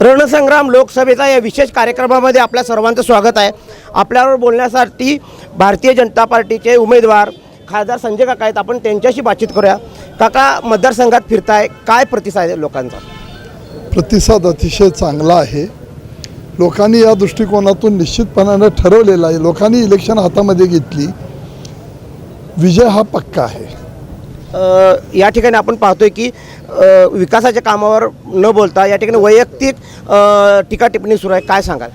रणसंग्राम लोकसभेचा या विशेष कार्यक्रमामध्ये आपल्या सर्वांचं स्वागत आहे. आपल्यावर बोलण्यासाठी भारतीय जनता पार्टीचे उमेदवार खासदार संजय काका आहेत. आपण त्यांच्याशी बातचीत करूया. काका मतदारसंघात फिरताय. काय प्रतिसाद आहे लोकांचा? प्रतिसाद अतिशय चांगला आहे. लोकांनी या दृष्टिकोनातून निश्चितपणानं ठरवलेलं आहे. लोकांनी इलेक्शन हातामध्ये घेतली. विजय हा पक्का आहे. या ठिकाणी आपण पाहतोय की विकासाच्या कामावर न बोलता या ठिकाणी वैयक्तिक टीका टिप्पणी सुरू आहे. काय सांगाल?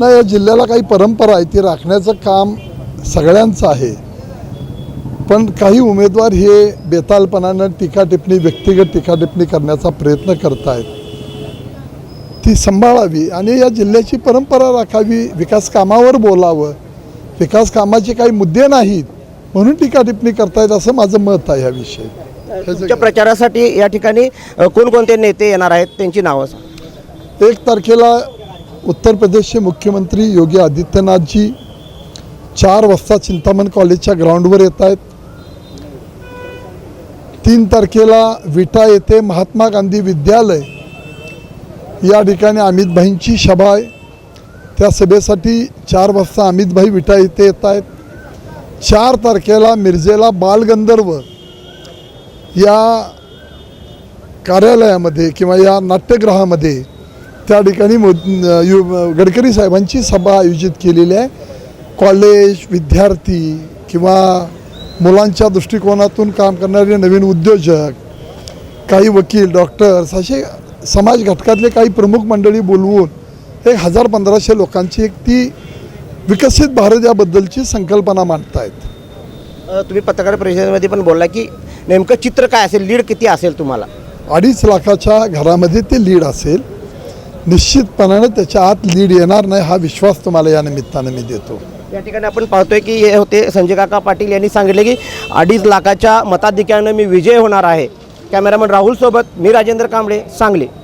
नाही या जिल्ह्याला काही परंपरा आहे ती राखण्याचं काम सगळ्यांचं आहे. पण काही उमेदवार हे बेतालपणानं टीका टिप्पणी व्यक्तिगत टीका टिप्पणी करण्याचा प्रयत्न करत आहेत ती सांभाळावी आणि या जिल्ह्याची परंपरा राखावी विकास कामावर बोलावं. विकास कामाचे काही मुद्दे नाहीत. म्हणून टीका टिप्पणी करतायत असं माझं मत आहे याविषयी तुमच्या प्रचारासाठी या ठिकाणी कोणकोणते नेते येणार आहेत? त्यांची नावं एक तारखेला उत्तर प्रदेशचे मुख्यमंत्री योगी आदित्यनाथजी चार वाजता चिंतामण कॉलेजच्या ग्राउंडवर येत आहेत. तीन तारखेला विटा येथे महात्मा गांधी विद्यालय. या ठिकाणी अमितभाईंची सभा आहे. त्या सभेसाठी चार वाजता अमितभाई विटा येथे येत आहेत. चार तारखेला मिरजेला बालगंधर्व या कार्यालयामध्ये किंवा या नाट्यगृहामध्ये त्या ठिकाणी मो यु गडकरी साहेबांची सभा आयोजित केलेली आहे. कॉलेज विद्यार्थी किंवा मुलांच्या दृष्टिकोनातून काम करणारे नवीन उद्योजक काही वकील डॉक्टर्स असे समाज घटकातले काही प्रमुख मंडळी बोलवून एक हजार पंधराशे लोकांची एक ती विकसित भारत याबद्दलची संकल्पना मांडतायत. तुम्ही पत्रकार परिषदेमध्ये पण बोलला की नेमकं चित्र काय असेल? लीड किती असेल तुम्हाला? अडीच लाखाच्या घरामध्ये ते लीड असेल. निश्चितपणानं त्याच्या आत लीड येणार नाही हा विश्वास तुम्हाला या निमित्तानं मी देतो. या ठिकाणी आपण पाहतोय की हे होते संजय काका पाटील यांनी सांगितले की अडीच लाखाच्या मताधिक्यानं मी विजय होणार आहे. कॅमेरामन राहुल सोबत मी राजेंद्र कांबळे सांगली.